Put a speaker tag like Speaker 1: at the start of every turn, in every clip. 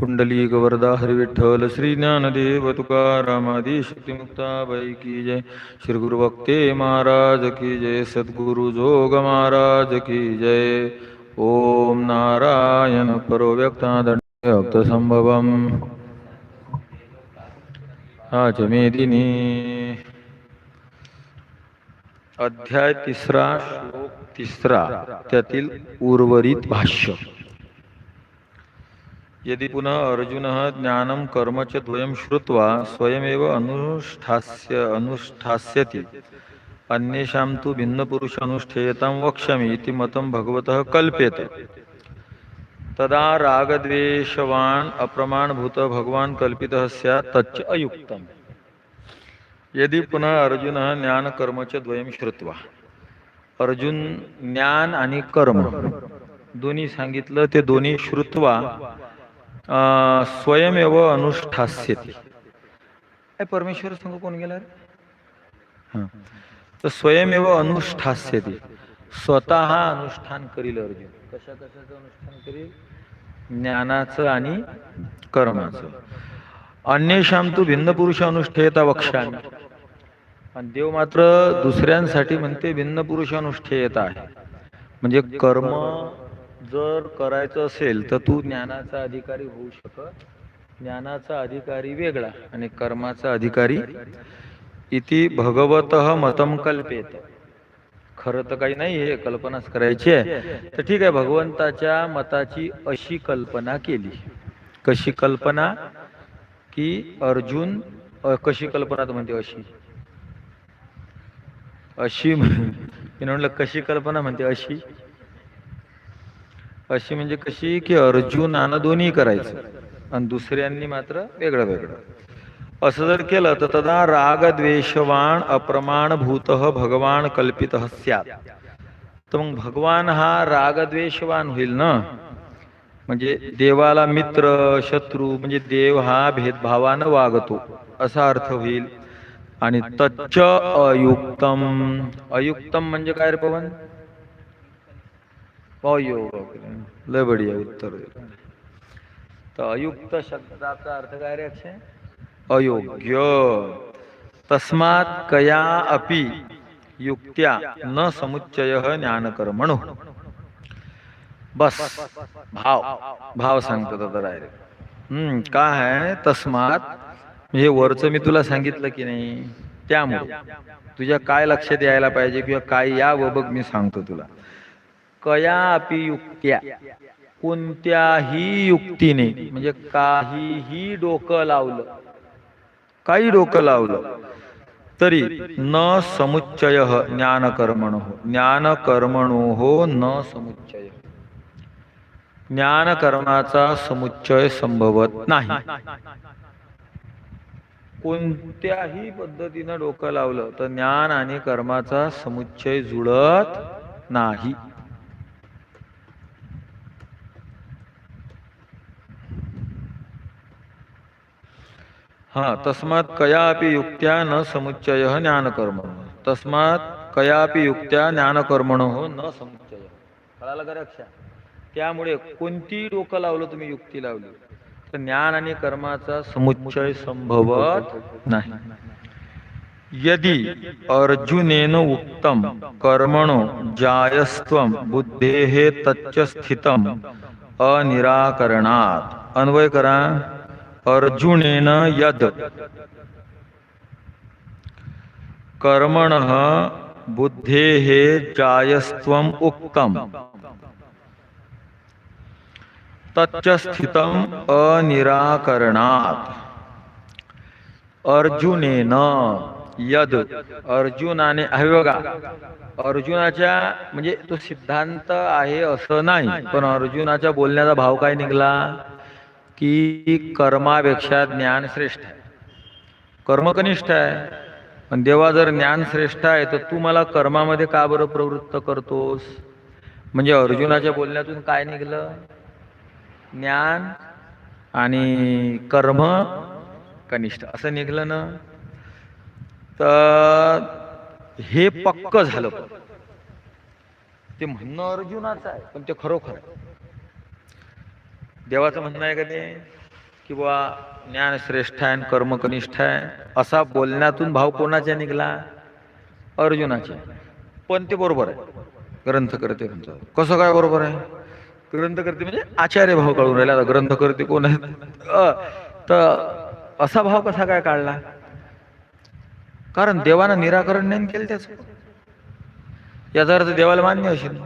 Speaker 1: कुंडली गवरदा हरिविठ्ठल श्री ज्ञानदेव तुकारामादी शक्तिमुक्ताबाई की जय. श्री गुरु भक्ते महाराज की जय. सद्गुरु जोग महाराज की जय. ओम नारायण परो व्यक्त संभवम. आज मेदिनी अध्याय तिसरा श्लोक तिसरा त्यातील उर्वरित भाष्य. यदि पुनः अर्जुन ज्ञान कर्म च द्वयं श्रुत्वा स्वयमेव अनुष्ठास्य अनुष्ठास्यति। अन्येषां तु भिन्नपुरुष अनुष्ठेयतां वक्ष्यामि इति मतं भगवतः कल्प्यते। तदा रागद्वेषवान् अप्रमाणभूतः भगवान् कल्पितः स्यात् तच्च अयुक्तम्। यदि पुनः अर्जुन ज्ञानकर्म च द्वयं श्रुत्वा अर्जुन ज्ञान आणि कर्म दोन्ही सांगितलं ते दोन्ही श्रुत्वा स्वयमेव अनुष्ठास्यते। परमेश्वर सांगू कोण गेला रे. तर स्वयमेव अनुष्ठास्यते। स्वतः अनुष्ठान करील अर्जुन। कशा कशाचं अनुष्ठान करील? ज्ञानाचं आणि कर्माचं। अन्यशाम तू भिन्न पुरुष अनुष्ठेयता वक्षामी आणि देव मात्र दुसऱ्यांसाठी म्हणते भिन्न पुरुष अनुष्ठेयता आहे। म्हणजे कर्म जर करायचं असेल तर तू ज्ञानाचा अधिकारी होऊ शकत. ज्ञानाचा अधिकारी वेगळा आणि कर्माचा अधिकारी इति भगवत मतम कल्पेत खरं तर काही नाही हे कल्पनाच करायची आहे. तर ठीक आहे भगवंताच्या मताची अशी कल्पना केली. कशी कल्पना? की अर्जुन कशी कल्पना म्हणते अशी. अशी म्हण- मी कशी कल्पना म्हणते अशी? अशी म्हणजे कशी की अर्जुन अर्जुनानं दोन्ही करायचं. आणि दुसऱ्यांनी मात्र वेगळं वेगळं. असं जर केलं तर तदा राग द्वेषवाण अप्रमाणभूत भगवान कल्पित स्यात. तर मग भगवान हा राग द्वेषवान होईल ना? म्हणजे देवाला मित्र शत्रू म्हणजे देव हा भेदभावानं वागतो. असा अर्थ होईल. आणि तच्च अयुक्तम. अयुक्तम म्हणजे काय रे पवन? अयोग लय बढिया उत्तर. तर अयुक्त शब्दाचा अर्थ काय रे अक्षय? अयोग्य. तस्मात कया अपि युक्त्या न समुच्चय ज्ञानकर्मणो बस. भाव. भाव सांगतो आता डायरेक्ट हम्म काय आहे तस्मात. हे वरचं मी तुला सांगितलं की नाही त्यामुळे. तुझ्या काय लक्षात यायला पाहिजे किंवा काय या व बघ मी सांगतो तुला. कया अपि युक्त्या. कोणत्याही युक्तीने म्हणजे काहीही डोकं लावलं काही डोकं लावलं तरी न समुच्चय ज्ञानकर्मणो. ज्ञानकर्मणो हो न समुच्चय. ज्ञानकर्माचा समुच्चय संभवत नाही. कोणत्याही पद्धतीनं डोकं लावलं तर ज्ञान आणि कर्माचा समुच्चय जुळत नाही. हा तस्मात कयापि युक्त्या न समुच्चय ज्ञानकर्म तस्मात कयापि युक्त्या ज्ञानकर्मण हो न समुच्चय। कळालं का रक्षा? त्यामुळे कोणती डोकं लावलं तुम्ही युक्ती लावली? तर ज्ञान आणि कर्माचा समुच्चय संभवत नाही। यदि अर्जुनेन उक्तम कर्मणो जायस्व बुद्धेः तच्च स्थितम अनिराकरणात। अन्वय करा। अर्जुनेन यद। कर्मणः हे जायस्व उक्तम। तच्च स्थित अनिराकरणात। अर्जुनेन यद। अर्जुनाने आहे बघा अर्जुनाच्या म्हणजे तो सिद्धांत आहे असं नाही पण अर्जुनाच्या बोलण्याचा भाव काय निघाला? की कर्मापेक्षा ज्ञान श्रेष्ठ आहे. कर्म कनिष्ठ आहे. पण देवा जर ज्ञान श्रेष्ठ आहे तर तू मला कर्मामध्ये का बरं प्रवृत्त करतोस? म्हणजे अर्जुनाच्या बोलण्यातून काय निघलं? ज्ञान आणि कर्म कनिष्ठ. असं निघलं ना? तर हे पक्क झालं ते म्हणणं अर्जुनाचं आहे पण ते खरोखर आहे. देवाचं म्हणणं आहे का ते? की बुवा ज्ञान श्रेष्ठ आहे आणि आहे. असा बोलण्यातून भाव कोणाचा निघाला? अर्जुनाचे. पण ते बरोबर आहे. ग्रंथकर्ते म्हणतात कसं काय बरोबर आहे? ग्रंथकर्ते म्हणजे आचार्य भाव काढून राहिला. आता ग्रंथकर्ते कोण आहेत? तर असा भाव कसा काय काढला? कारण देवानं निराकरण नाही केलं त्याच. याचा अर्थ देवाला मान्य असेल.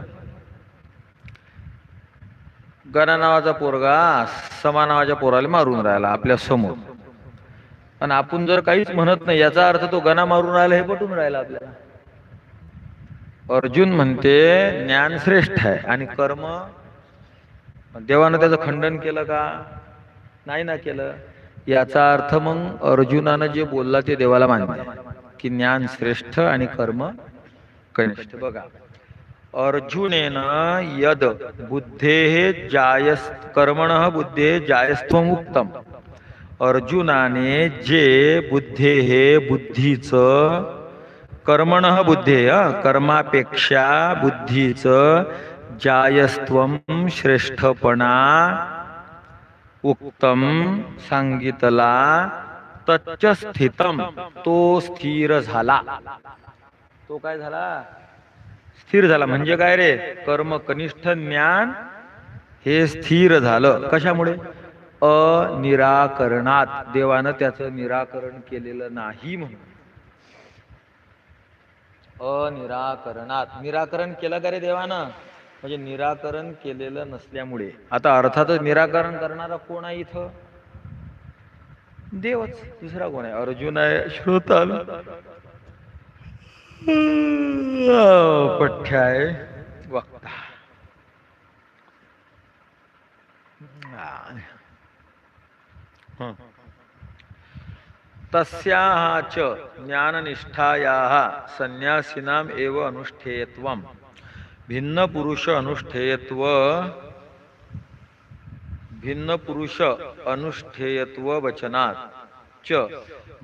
Speaker 1: गणा नावाचा पोरगा समा नावाच्या पोराला मारून राहिला आपल्यासमोर. आणि आपण जर काहीच म्हणत नाही याचा अर्थ तो गणा मारून राहिला हे पटून राहिला आपल्याला. अर्जुन म्हणते ज्ञान श्रेष्ठ आहे आणि कर्म देवानं त्याचं खंडन केलं का? नाही ना केलं. याचा अर्थ मग अर्जुनानं जे बोलला ते देवाला मान्य की ज्ञान श्रेष्ठ आणि कर्म कनिष्ठ. बघा. अर्जुनेन यद बुद्धे जायस कर्मण बुद्धे जायस्त्वम उत्तम अर्जुनाने जे बुद्धे हे बुद्धीचं कर्मण बुद्धे कर्मापेक्षा बुद्धीचं जायस्त्वम श्रेष्ठपणा उत्तम सांगितला तच्च स्थितम तो स्थिर झाला। तो काय झाला? स्थिर झाला. म्हणजे काय रे? कर्म कनिष्ठ ज्ञान हे स्थिर झालं. कशामुळे? अनिराकरणात. देवानं त्याचं निराकरण केलेलं नाही म्हणून. अनिराकरणात. निराकरण केलं का रे देवानं? म्हणजे निराकरण केलेलं नसल्यामुळे. आता अर्थातच निराकरण करणारा कोण आहे इथं? देवच. दुसरा कोण आहे? अर्जुन आहे. श्रोता. पठ्य आहे वक्ता हं. तस्याः च ज्ञाननिष्ठायाः संन्यासिनाम् एव अनुष्ठेयत्वं भिन्नपुरुष अनुष्ठेयत्व भिन्नपुरुष अनुष्ठेयत्व वचनात् च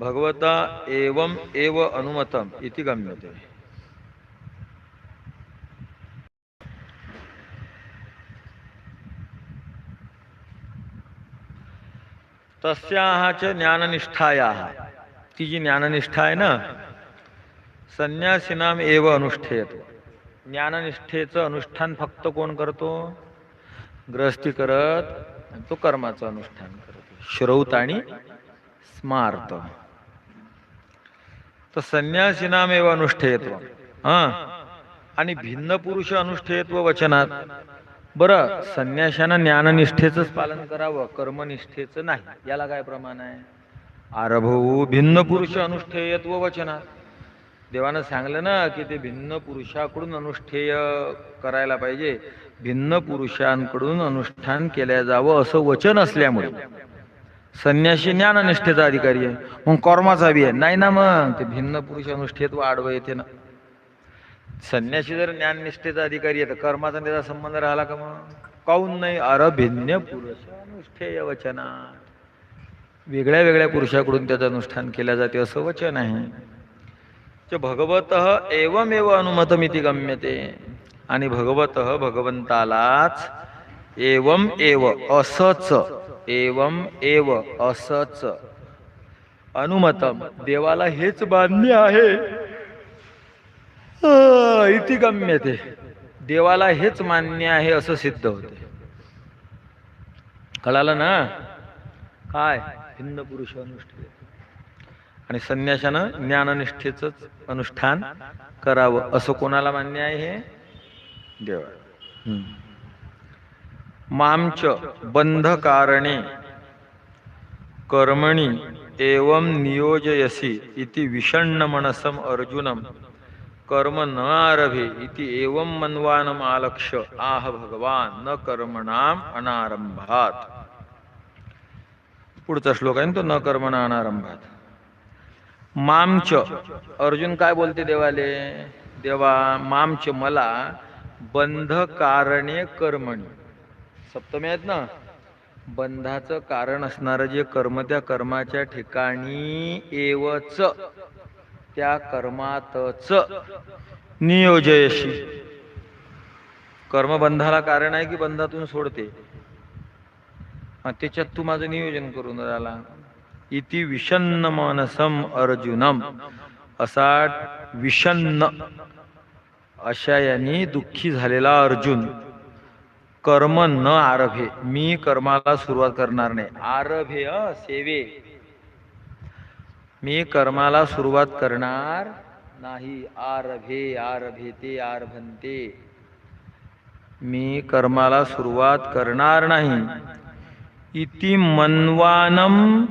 Speaker 1: भगवता एवम् एव अनुमतम् इति गम्यते। तस्याः च ज्ञाननिष्ठायाः। ती जी ज्ञाननिष्ठा आहे ना? संन्यासीनाम एव अनुष्ठेयत। ज्ञाननिष्ठेचं अनुष्ठान फक्त कोण करतो? ग्रहस्थी करत तो कर्माचं अनुष्ठान करतो। श्रौत आणि स्मार्त। तर संन्यासीनाम एव अनुष्ठेयत्व. हा? आणि भिन्न पुरुष अनुष्ठेयत्व वचनात. बरं संन्याशानं ज्ञाननिष्ठेचंच पालन करावं कर्मनिष्ठेचं नाही. याला काय प्रमाण आहे? आरभऊ भिन्न पुरुष अनुष्ठेयत्व वचनात. देवानं सांगलं ना की ते भिन्न पुरुषाकडून अनुष्ठेय करायला पाहिजे. भिन्न पुरुषांकडून अनुष्ठान केल्या जावं असं वचन असल्यामुळे. संन्याशी ज्ञाननिष्ठेचा अधिकारी आहे. मग कर्माचा बी आहे. नाही ना मग? ते भिन्न पुरुष अनुष्ठेत्व आडवं येते ना. संन्याशी जर ज्ञाननिष्ठेचा अधिकारी आहे तर कर्माचा त्याचा संबंध राहिला का मग? काऊन नाही? अर भिन्न पुरुष अनुष्ठेय वचना वेगळ्या वेगळ्या पुरुषाकडून त्याचं अनुष्ठान केल्या जाते असं वचन आहे. च भगवत एवमेव अनुमतमिती गम्यते. आणि भगवत भगवंतालाच एवम एव असच एवम एव असच. अनुमतम. देवाला हेच मान्य आहे. इति गम्यते. देवाला हेच मान्य आहे असं सिद्ध होते. कळालं ना? काय? हिंद पुरुष अनुष्ठे आणि संन्याशानं ज्ञाननिष्ठेच अनुष्ठान करावं असं कोणाला मान्य आहे हे? देवा मामच बंध कारणे कर्मणी एवं नियोजयसी इति विषण्ण मनसम अर्जुनम। कर्म न आरभे इति एवं मनवानम आलक्ष्य। आह भगवान न कर्मणाम अनारंभात पुढचा श्लोक आहे तो न कर्मणा अनारंभात मामच अर्जुन काय बोलते देवाले? देवा मामच मला बंध कारणे कर्मणी। सप्तमी आहेत ना? बंधाचं कारण असणारं जे कर्म त्या कर्माच्या ठिकाणी एवच. त्या कर्मातच. नियोजयशी. कर्म बंधाला कारण आहे की बंधातून सोडते? त्याच्यात तू माझं नियोजन करून राहिला. इति विषन्न मानसम अर्जुनम. असा विषन्न. अशा यांनी दुःखी झालेला अर्जुन. कर्म न आरभे. मी कर्माला सुरुवात करणार नाही. आरभे सेवे. मी कर्माला सुरुवात करणार नाही. आरभे आरभे ते आरभंते. मी कर्माला सुरुवात करणार नाही. इति मनवानम.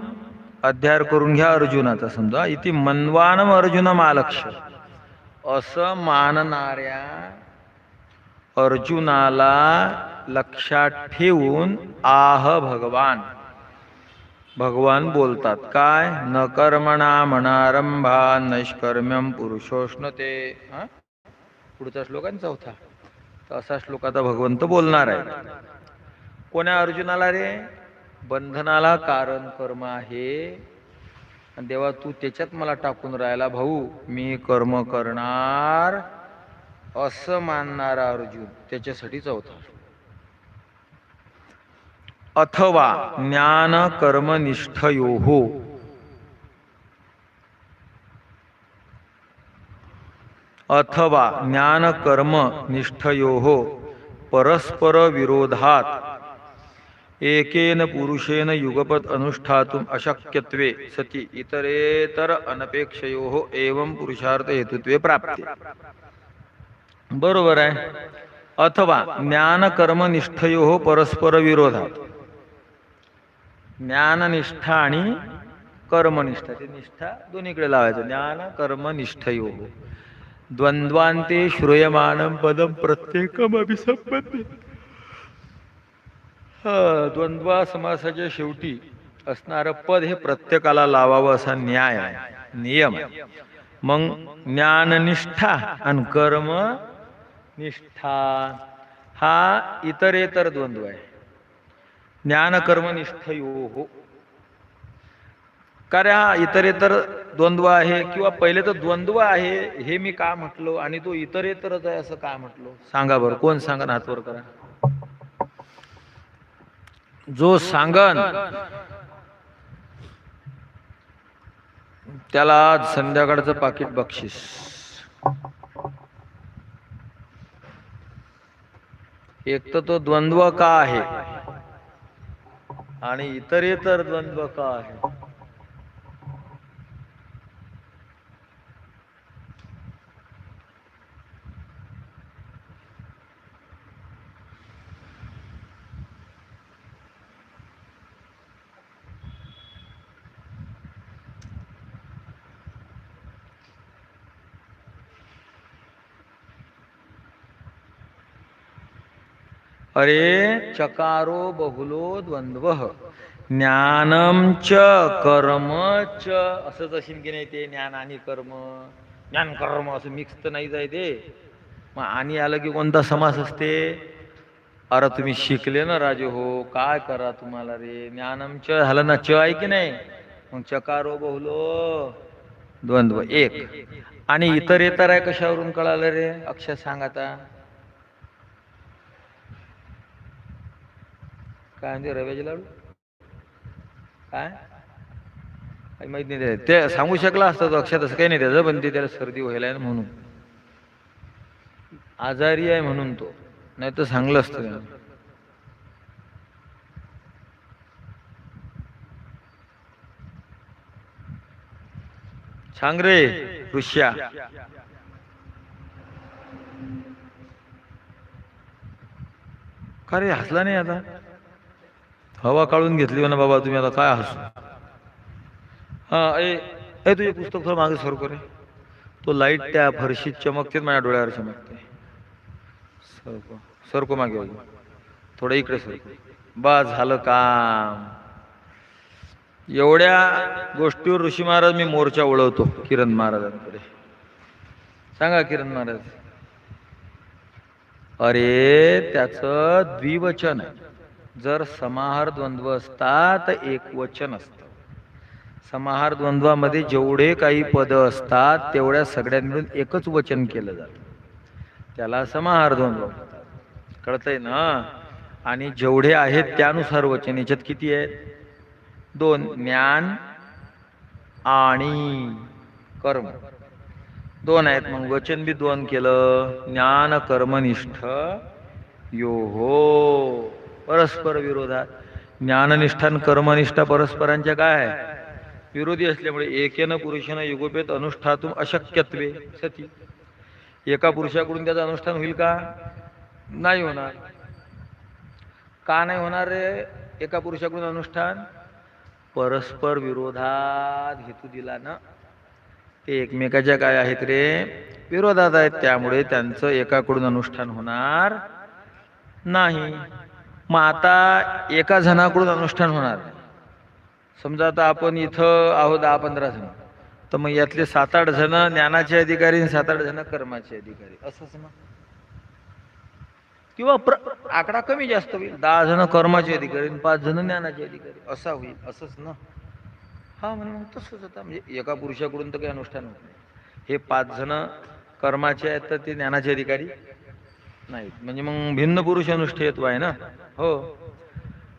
Speaker 1: अध्यार करून घ्या अर्जुनाचा समजा. इति मनवानम अर्जुनम आलक्ष. असं मानणाऱ्या अर्जुनाला लक्षात ठेवून आह भगवान. भगवान बोलतात काय? न कर्मणा मनारंभा नैष्कर्म्यम पुरुषोष्णते. हा? पुढचा श्लोक आहे चौथा. तर असा श्लोक आता भगवंत बोलणार आहे. कोण्या अर्जुनाला रे? बंधनाला कारण कर्म आहे. आणि देवा तू त्याच्यात मला टाकून राहिला भाऊ. मी कर्म करणार असं मानणारा अर्जुन. त्याच्यासाठी चौथा अथवा ज्ञान कर्मनिष्ठयो अथवा ज्ञान कर्म निष्ठयो परस्पर विरोधात एकेन पुरुषेन युगपत अनुष्ठातुम अशक्यत्वे सती इतरेतर अनपेक्षयो एवं पुरुषार्थ हेतुत्वे प्राप्ते। बरोबर आहे? अथवा ज्ञान कर्म निष्ठयो परस्पर विरोधात ज्ञाननिष्ठा आणि कर्मनिष्ठा. ते निष्ठा दोन्हीकडे लावायचं. ज्ञान कर्म निष्ठयो द्वंद्वांते श्रूयमानं पदम प्रत्येकम अभिसंबंधी द्वंद्व समासाच्या शेवटी असणारं पद हे प्रत्येकाला लावावं असा न्याय आहे. नियम. मग ज्ञाननिष्ठा आणि कर्म निष्ठा हा इतरेतर द्वंद्व आहे. ज्ञान कर्म निष्ठयो हो कारण हा इतरेतर द्वंद्व आहे किंवा पहिले तर द्वंद्व आहे हे मी का म्हटलो आणि तो इतरेतरच आहे असं का म्हटलो? सांगा बरं कोण सांगा हातवर करा? जो सांगन त्याला आज संध्याकाळचं पाकिट बक्षीस. एक तर तो द्वंद्व का आहे? आणि इतरेतर द्वंद्व का आहे अरे चकारो बहुलो द्वंद्व ज्ञानम च कर्म च। असंच असेल की नाही ते ज्ञान आणि कर्म। ज्ञान कर्म असं मिक्स तर नाही जाय ते. मग आणि आलं की कोणता समास असते? अरे तुम्ही शिकले ना राजे हो काय करा तुम्हाला रे? ज्ञानम च झालं ना च आहे की नाही? मग चकारो बहुलो द्वंद्व एक. आणि इतर इतर आहे कशावरून कळालं रे? अक्षर सांग आता. काय म्हणजे रव्याचे लाडू? काय? काही माहीत नाही. ते सांगू शकला असता तो अक्षर तसं काही नाही. त्याचं पण ते त्याला सर्दी व्हायला आहे म्हणून. आजारी आहे म्हणून तो. नाही तर सांगलं असतं. सांग रे ऋष्या. का रे हसला नाही आता? हवा काढून घेतली ना बाबा तुम्ही आता काय हसू? हा ए तुझे पुस्तक थोडं मागे सरको रे तो लाइट त्या फरशीत चमकते माझ्या डोळ्यावर चमकते. सरको सरको मागे थोडं इकडे सरको बा झालं काम. एवढ्या गोष्टीवर ऋषी महाराज मी मोर्चा ओळवतो किरण महाराजांकडे. सांगा किरण महाराज. अरे त्याचं द्विवचन आहे. जर समाहार द्वंद्व असता तर एक वचन असतं. समाहार द्वंद्वामध्ये जेवढे काही पद असतात तेवढ्या सगळ्यां मिळून एकच वचन केलं जातं. त्याला समाहार द्वंद्व कळतंय ना? आणि जेवढे आहेत त्यानुसार वचन. याच्यात किती आहेत? दोन ज्ञान आणि कर्म. दोन आहेत. मग वचन बी दोन केलं. ज्ञान कर्मनिष्ठ यो हो परस्पर विरोधात. ज्ञाननिष्ठा आणि कर्मनिष्ठा परस्परांच्या काय आहे? विरोधी असल्यामुळे एकेन पुरुषानं युगोपेत अनुष्ठातून अशक्यत्वे सती. एका पुरुषाकडून त्याचं अनुष्ठान होईल का? नाही होणार. का नाही होणार रे? एका पुरुषाकडून अनुष्ठान? परस्पर विरोधात हेतू दिला ना. ते एकमेकाच्या काय आहेत रे? विरोधात आहेत. त्यामुळे त्यांचं एकाकडून अनुष्ठान होणार नाही. मग आता एका जणाकडून अनुष्ठान होणार. समजा आता आपण इथं आहोत दहा पंधरा जण. तर मग यातले सात आठ जण ज्ञानाचे अधिकारी आणि सात आठ जण कर्माचे अधिकारी. असंच ना किंवा प्र आकडा कमी जास्त होईल. दहा जण कर्माचे अधिकारी आणि पाच जण ज्ञानाचे अधिकारी. असा होईल. असंच ना. हा म्हणून मग तसंच आता. म्हणजे एका पुरुषाकडून तर काही अनुष्ठान होत नाही. हे पाच जण कर्माचे आहेत तर ते ज्ञानाचे अधिकारी नाहीत. म्हणजे मग भिन्न पुरुष अनुष्ठेयत्व आहे ना. हो.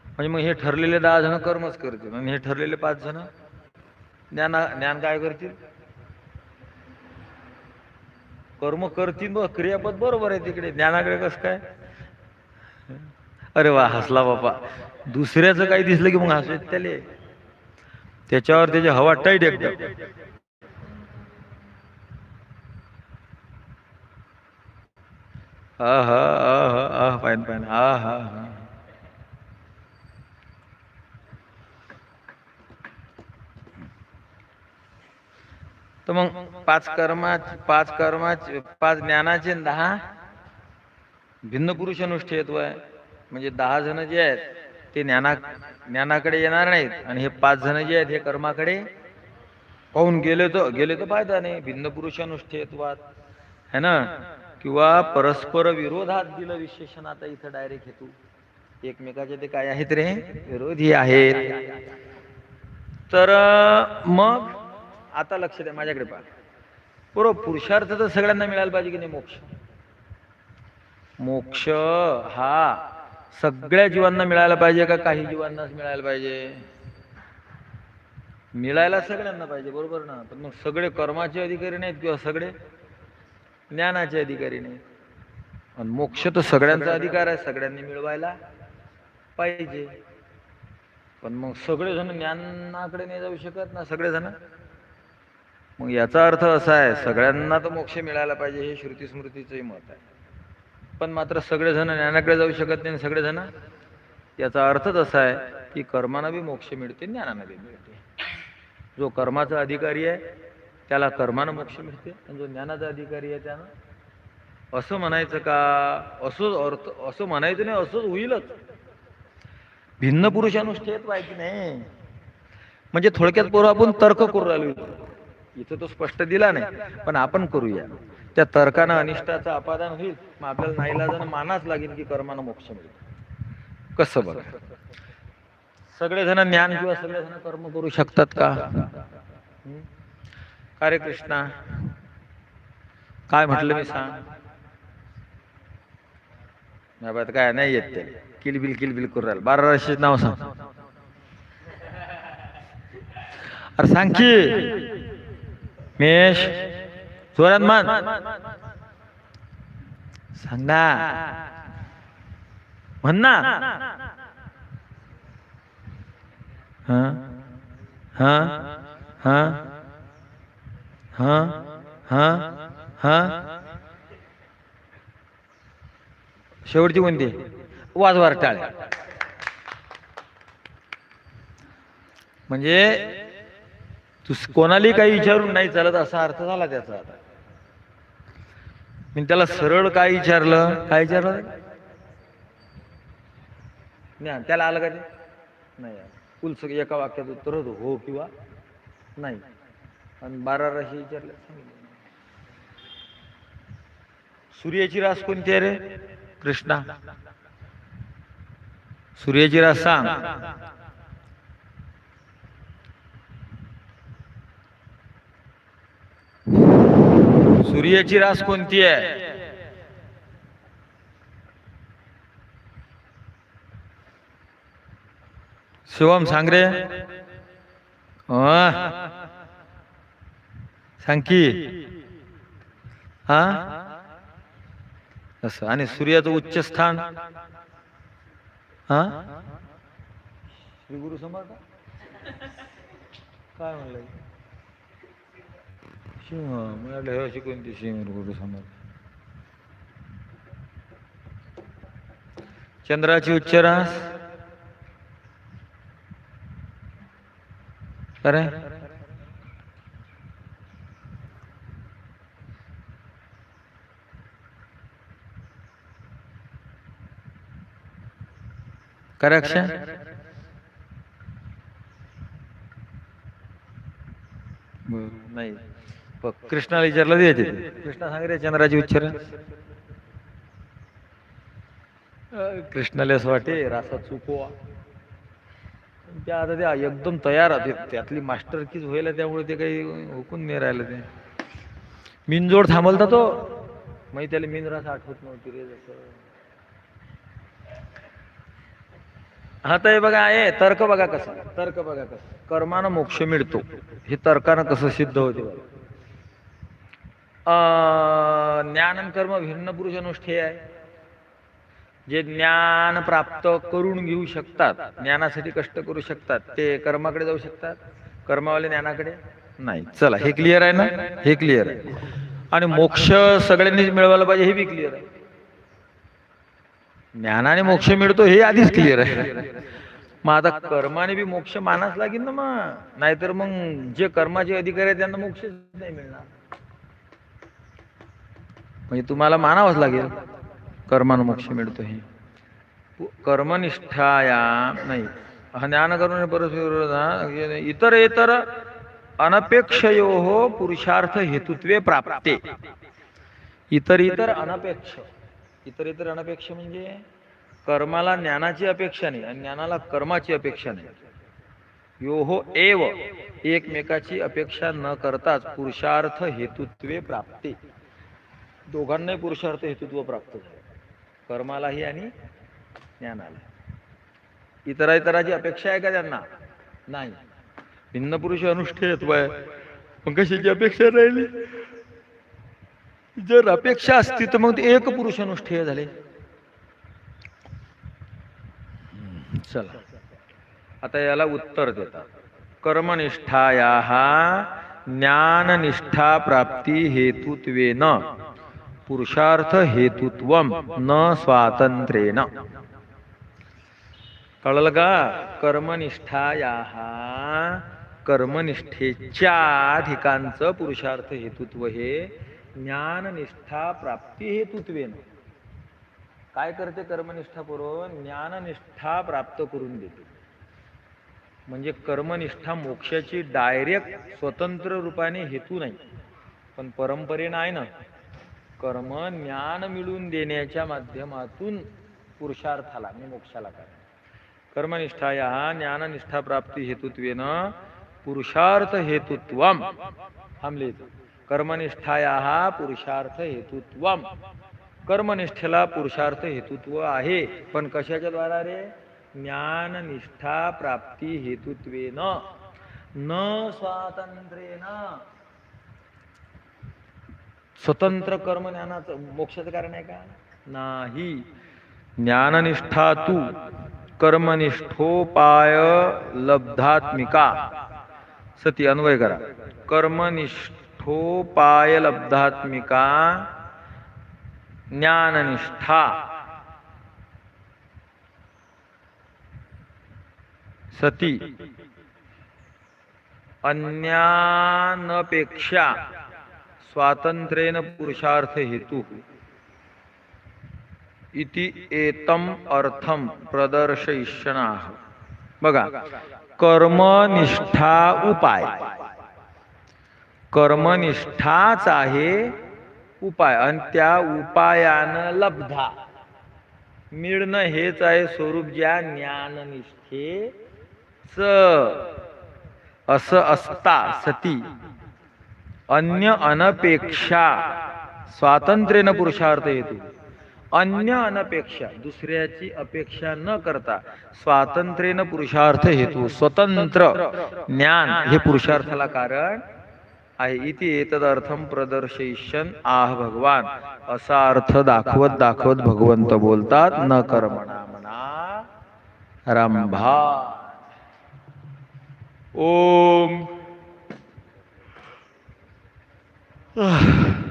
Speaker 1: म्हणजे मग हे ठरलेले दहा जण कर्मच करतील. आणि हे ठरलेले पाच जण ज्ञान ज्ञान काय करतील? कर्म करतील बघ. क्रियापद बरोबर आहे तिकडे. ज्ञानाकडे कसं काय? अरे वा हसला बापा. दुसऱ्याचं काही दिसलं की मग हसू त्याले. त्याच्यावर त्याची हवा टाईट एकदम. हा हा हा हा पाहिन पाहिन हा हा हा तर मग पाच कर्मा पाच कर्माचे पाच ज्ञानाचे दहा भिन्न पुरुष अनुष्ठेत्व आहे म्हणजे दहा जण जे आहेत ते ज्ञाना ज्ञानाकडे येणार नाहीत. आणि हे पाच जण जे आहेत हे कर्माकडे पाहून गेले तर गेले तर फायदा नाही. भिन्न पुरुष अनुष्ठेत्वात है ना? किंवा परस्पर विरोधात दिलं विशेषण आता इथं डायरेक्ट हेतू एकमेकाचे ते काय आहेत रे? विरोधी आहेत. तर मग आता लक्ष द्या माझ्याकडे पहा. बरोबर पुरुषार्थ तर सगळ्यांना मिळायला पाहिजे की नाही? मोक्ष. मोक्ष हा सगळ्या जीवांना मिळायला पाहिजे का काही जीवांनाच मिळायला पाहिजे? मिळायला सगळ्यांना पाहिजे बरोबर ना? पण मग सगळे कर्माचे अधिकारी नाहीत किंवा सगळे ज्ञानाचे अधिकारी नाहीत. आणि मोक्ष तर सगळ्यांचा अधिकार आहे सगळ्यांनी मिळवायला पाहिजे. पण मग सगळेजण ज्ञानाकडे नाही जाऊ शकत ना सगळेजण? मग याचा अर्थ असा आहे सगळ्यांना तर मोक्ष मिळायला पाहिजे हे श्रुती स्मृतीचंही मत आहे. पण मात्र सगळेजण ज्ञानाकडे जाऊ शकत नाही सगळेजण याचा अर्थच असा आहे की कर्मानं बी मोक्ष मिळते ज्ञानानं बी मिळते. जो कर्माचा अधिकारी आहे त्याला कर्मानं मोक्ष मिळते आणि जो ज्ञानाचा अधिकारी आहे त्यानं असं म्हणायचं का असंच अर्थ असं म्हणायचं नाही असंच होईलच. भिन्न पुरुषानुष्ठेत आहे नाही. म्हणजे थोडक्यात पोरं आपण तर्क करू राहिलो. इथं. तो स्पष्ट दिला नाही. पण आपण करूया. त्या तर्कानं अनिष्टाचं अपादान होईल. मग आपल्याला नाईलाजानं मानाच लागेल की कर्मानं मोक्ष मिळेल. कसं बघा? सगळेजण ज्ञान किंवा सगळेजण कर्म करू शकतात का? अरे कृष्णा काय म्हटलं मी सांग? नाही काय नाही येत ते. किलबिल किलबिल करू राहिलं. बारा राशीच नाव सांग. अरे सांग की. मेष जोरात मान सांग। ना म्हण ना। हा हा हा हा हा हा। शेवटची कोणती? वाजवार टाळ. म्हणजे तू कोणालाही काही विचारून नाही चालत असा अर्थ झाला त्याचा आता. मी त्याला सरळ काय विचारलं? काय विचारलं? नाही त्याला आलं का ते? नाही. कुलस एका वाक्यात उत्तर होतं हो किंवा नाही. आणि बारा राशी विचारलं. सूर्याची रास कोणती आहे रे? कृष्णा. सूर्याची रास सांग. सूर्याची रास कोणती आहे? शिवम सांग रे. सांग की. हा? असं. आणि सूर्याचं उच्च स्थान? हा? श्री गुरु समर्थ? काय म्हणलं सिंह म्हणाले हे अशी कोणती सिंह गुरु समर्थ चंद्राची उच्चरास अरे? करेक्शन नाही. कृष्णाला विचारलं द्यायचे कृष्णा सांग रे चंद्राची उच्चारण कृष्णाला असं वाटे रासा चुकवा. त्या आता त्या एकदम तयार त्यातली मास्टर कीच व्हायला त्यामुळे ते काही हुकून नाही राहिलं ते. मिनजोड थांबलता तो. मग त्याला मिनरास आठवत नव्हती रे जसं. हा तर हे बघा आहे तर्क बघा कसं. तर्क बघा कसं. कर्मानं मोक्ष मिळतो. हे तर्कानं कसं सिद्ध होते बघा. ज्ञान आणि कर्म भिन्न पुरुष अनुष्ठेय आहे. जे ज्ञान प्राप्त करून घेऊ शकतात ज्ञानासाठी कष्ट करू शकतात ते कर्माकडे जाऊ शकतात कर्मावाले ज्ञानाकडे नाही. चला हे क्लिअर आहे ना? हे क्लिअर आहे. आणि मोक्ष सगळ्यांनीच मिळवायला पाहिजे हे बी क्लिअर आहे. ज्ञानाने मोक्ष मिळतो हे आधीच क्लिअर आहे. मग आता कर्माने बी मोक्ष मानाच लागेल ना मग. नाहीतर मग जे कर्माचे अधिकारी आहेत त्यांना मोक्षच नाही मिळणार. म्हणजे तुम्हाला मानावंच लागेल. कर्मानुमोक्ष मिळतो हे कर्मनिष्ठाया नाही. हा ज्ञान करून परस्पर इतर इतर अनपेक्षयो पुरुषार्थ हेतुत्वे प्राप्ते. इतर इतर अनपेक्ष. इतर इतर अनपेक्ष म्हणजे कर्माला ज्ञानाची अपेक्षा नाही आणि ज्ञानाला कर्माची अपेक्षा नाही. योहो एव एकमेकाची अपेक्षा न करताच पुरुषार्थ हेतुत्वे प्राप्ते. दोघांनाही पुरुषार्थ हेतुत्व प्राप्त झालं. कर्मालाही आणि ज्ञानाला. इतरा इतराची अपेक्षा आहे का त्यांना? नाही. भिन्न पुरुष अनुष्ठेयत्व आहे. मग कशाची अपेक्षा राहिली? जर अपेक्षा असती तर मग एक पुरुष अनुष्ठेय झाले. चला. आता याला उत्तर देतात. कर्मनिष्ठाया ज्ञाननिष्ठा प्राप्ती हेतुत्वेन पुरुषार्थ हेतुत्व न स्वातंत्र्येन कळलं का? कर्मनिष्ठाया कर्मनिष्ठेच्या ठिकाणचं पुरुषार्थ हेतुत्व हे ज्ञाननिष्ठा प्राप्ती हेतुत्वेन काय करते कर्मनिष्ठा करून ज्ञाननिष्ठा प्राप्त करून देते। म्हणजे कर्मनिष्ठा मोक्षाची डायरेक्ट स्वतंत्र रूपाने हेतू नाही पण परंपरेनं आहे ना कर्म ज्ञान मिळवून देण्याच्या माध्यमातून पुरुषार्थाला मी मोक्षाला काय कर्मनिष्ठाया ज्ञाननिष्ठा प्राप्ती हेतुत्वेन पुरुषार्थ हेतुत्वम. थांबले कर्मनिष्ठा या पुरुषार्थ हेतुत्वम. कर्मनिष्ठेला पुरुषार्थ हेतुत्व आहे. पण कशाच्या द्वारा रे? ज्ञाननिष्ठा प्राप्ती हेतुत्वेन. न स्वातंत्र्येन. स्वतंत्र कर्म ज्ञानाचं मोक्षाचं कारण आहे का? नाही. ज्ञाननिष्ठा तू कर्मनिष्ठोपाय लब्धात्मिका. सती अन्वय करा. कर्मनिष्ठोपाय लब्धात्मिका ज्ञाननिष्ठा. सती अन्यानपेक्षा स्वातंत्र्येन पुरुषार्थ हेतु। इति एतम अर्थम प्रदर्शयिष्यना बघा कर्मनिष्ठा उपाय। कर्मनिष्ठाच आहे उपाय आणि त्या उपायानं लब्धा। मिळणं हेच आहे स्वरूप ज्या ज्ञाननिष्ठेच। असं असता सती। अन्य अनपेक्षा स्वातंत्र्यनं पुरुषार्थ येतो. अन्य अनपेक्षा दुसऱ्याची अपेक्षा न करता स्वातंत्र्येन पुरुषार्थ हेतू स्वतंत्र ज्ञान हे पुरुषार्थाला कारण आहे. इति एतदर्थम प्रदर्शयिष्यन आह भगवान. असा अर्थ दाखवत दाखवत भगवंत बोलतात न कर्मणा म्हणा रंभा ओम. 哎